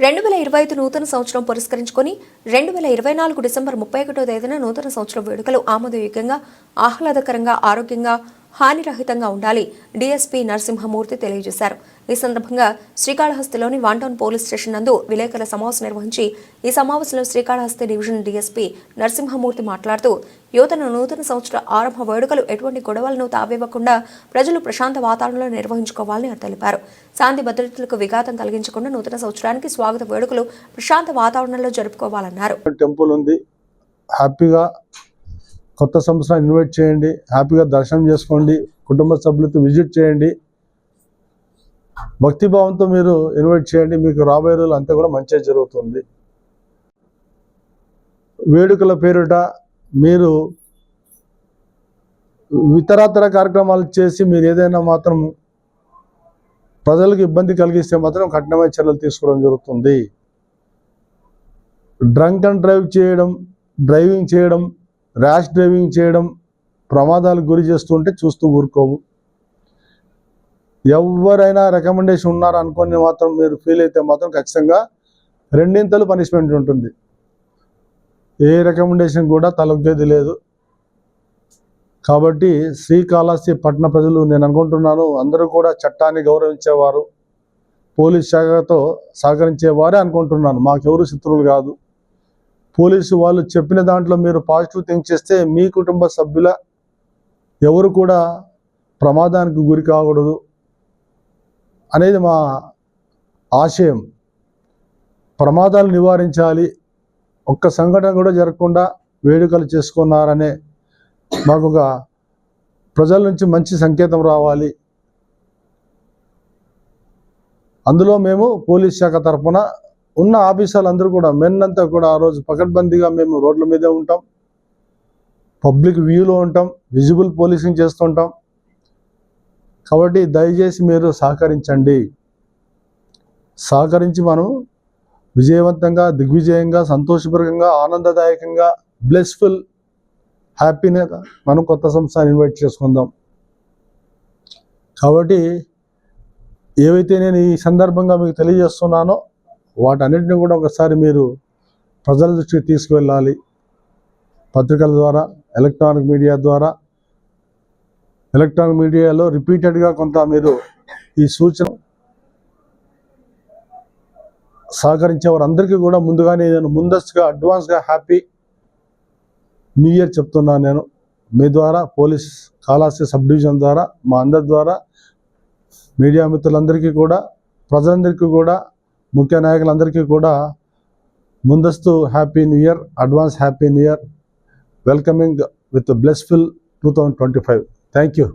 రెండు వేల ఇరవై ఐదు నూతన సంవత్సరం పురస్కరించుకొని రెండు వేల ఇరవై నాలుగు డిసెంబర్ ముప్పై ఒకటో తేదీన నూతన సంవత్సరం వేడుకలు ఆమోదయోగ్యంగా ఆహ్లాదకరంగా ఆరోగ్యంగా హానిరహితంగా ఉండాలి డీఎస్పీ నరసింహమూర్తి తెలియజేశారు. ఈ సందర్భంగా శ్రీకాళహస్తిలోని వాంటౌన్ పోలీస్ స్టేషన్ నందు విలేకరుల సమావేశం నిర్వహించి ఈ సమావేశంలో శ్రీకాళహస్తి డివిజన్ డీఎస్పీ నరసింహమూర్తి మాట్లాడుతూ యువతను నూతన సంవత్సర ఆరంభ వేడుకలు ఎటువంటి గొడవలను తావివ్వకుండా ప్రజలు ప్రశాంత వాతావరణంలో నిర్వహించుకోవాలని తెలిపారు. శాంతి భద్రతలకు విఘాతం కలిగించకుండా నూతన సంవత్సరానికి స్వాగత వేడుకలు ప్రశాంత వాతావరణంలో జరుపుకోవాలన్నారు. టెంపుల్ ఉంది. హ్యాపీగా కొత్త సంవత్సరాన్ని ఇన్వైట్ చేయండి. హ్యాపీగా దర్శనం చేసుకోండి. కుటుంబ సభ్యులతో విజిట్ చేయండి. భక్తిభావంతో మీరు ఇన్వైట్ చేయండి. మీకు రాబోయే రోజులు అంతా కూడా మంచిగా జరుగుతుంది. వేడుకల పేరిట మీరు ఇతరతర కార్యక్రమాలు చేసి మీరు ఏదైనా మాత్రం ప్రజలకు ఇబ్బంది కలిగిస్తే మాత్రం కఠినమైన చర్యలు తీసుకోవడం జరుగుతుంది. డ్రంక్ అండ్ డ్రైవ్ చేయడం డ్రైవింగ్ చేయడం ర్యాష్ డ్రైవింగ్ చేయడం ప్రమాదాలకు గురి చేస్తుంటే చూస్తూ ఊరుకోవు ఎవరైనా రికమెండేషన్ ఉన్నారు అనుకొని మాత్రం మీరు ఫీల్ అయితే మాత్రం ఖచ్చితంగా రెండింతలు పనిష్మెంట్ ఉంటుంది. ఏ రికమెండేషన్ కూడా తలొగ్గేది లేదు. కాబట్టి శ్రీకాళహస్తి పట్టణ ప్రజలు నేను అనుకుంటున్నాను అందరూ కూడా చట్టాన్ని గౌరవించేవారు పోలీస్ శాఖతో సహకరించేవారే అనుకుంటున్నాను. మాకెవరు శత్రువులు కాదు. పోలీసు వాళ్ళు చెప్పిన దాంట్లో మీరు పాజిటివ్ థింక్ చేస్తే మీ కుటుంబ సభ్యుల ఎవరు కూడా ప్రమాదానికి గురి కాకూడదు అనేది మా ఆశయం. ప్రమాదాలు నివారించాలి. ఒక్క సంఘటన కూడా జరగకుండా వేడుకలు చేసుకున్నారనే మాకు ఒక ప్రజల నుంచి మంచి సంకేతం రావాలి. అందులో మేము పోలీస్ శాఖ తరఫున ఉన్న ఆఫీసర్లు అందరూ కూడా మెన్ అంతా కూడా ఆ రోజు పకడ్బందీగా మేము రోడ్ల మీదే ఉంటాం. పబ్లిక్ వ్యూలో ఉంటాం. విజిబుల్ పోలీసింగ్ చేస్తుంటాం కాబట్టి దయచేసి మీరు సహకరించండి. సహకరించి మనం విజయవంతంగా దిగ్విజయంగా సంతోషపూర్వకంగా ఆనందదాయకంగా బ్లెస్ఫుల్ హ్యాపీనెస్ మనం కొత్త సంస్థను ఇన్వైట్ చేసుకుందాం. కాబట్టి ఏవైతే నేను ఈ సందర్భంగా మీకు తెలియజేస్తున్నానో వాటన్నిటిని కూడా ఒకసారి మీరు ప్రజల దృష్టికి తీసుకువెళ్ళాలి. పత్రికల ద్వారా ఎలక్ట్రానిక్ మీడియా ద్వారా. ఎలక్ట్రానిక్ మీడియాలో రిపీటెడ్గా కొంత మీరు ఈ సూచన సహకరించే వారందరికీ కూడా ముందుగానే నేను ముందస్తుగా అడ్వాన్స్గా హ్యాపీ న్యూ ఇయర్ చెప్తున్నాను నేను. మీ ద్వారా పోలీస్ కాళాస్తి సబ్ డివిజన్ ద్వారా మా అందరి ద్వారా మీడియా మిత్రులందరికీ కూడా ప్రజలందరికీ కూడా ముఖ్య నాయకులందరికీ కూడా ముందస్తు happy new year advance happy new year welcoming with blissful two thousand twenty five. Thank you.